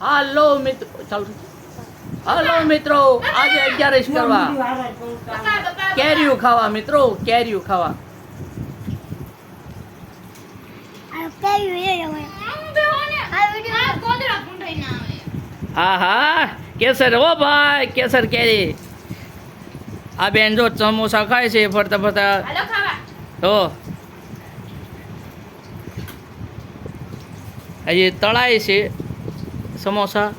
હાલો મિત્રો ચાલો હાલો મિત્રો આજે અગિયારસ કરવા. કેરીયું ખાવા મિત્રો કેરીયું ખાવા. હા હા કેસર હો ભાઈ કેસર કેરી. આ બેન જો સમોસા ખાય છે ફરતા ફરતા. હો. હજી તળાય છે. સમોસા.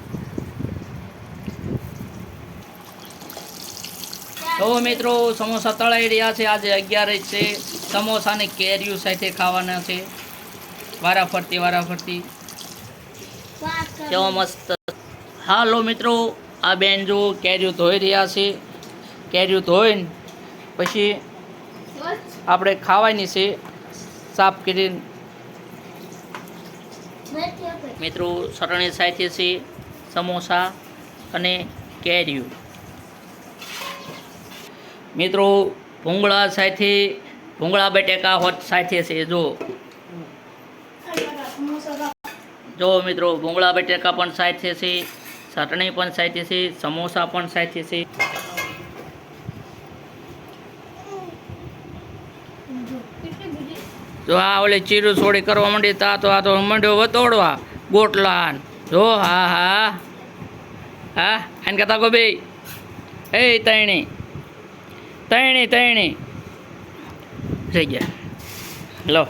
તો મિત્રો સમોસા તળાઈ રહ્યા છે. આજે અગિયાર જ છે. સમોસા ને કેરીઓ સાથે ખાવાના છે. વારા ફરતી વારા ફરતી કેવો મસ્ત. હાલો મિત્રો આ બેન જો કેરીઓ ધોઈ રહ્યા છે. કેરીઓ ધોઈને પછી આપણે ખાવાની છે. સાફ કરીને મિત્રો, સરણી સાથે છે સમોસા અને કેરીઓ. મિત્રો, ભૂંગળા સાથે, ભૂંગળા બટેકા હોત સાથે છે, જો. જો મિત્રો, ભૂંગળા બટેકા પણ સાથે છે, ચટણી પણ સાથે છે, સમોસા પણ સાથે છે. જો આ ઓલી ચીરું છોડી કરવા માંડી તા તો આ તો મંડ્યો વતોડવા. ગોટલા. જો, હા હા. હા, એને કહેતા ગો બે એ તૈણી. તૈણી તૈણી. થઈ ગયા. લો.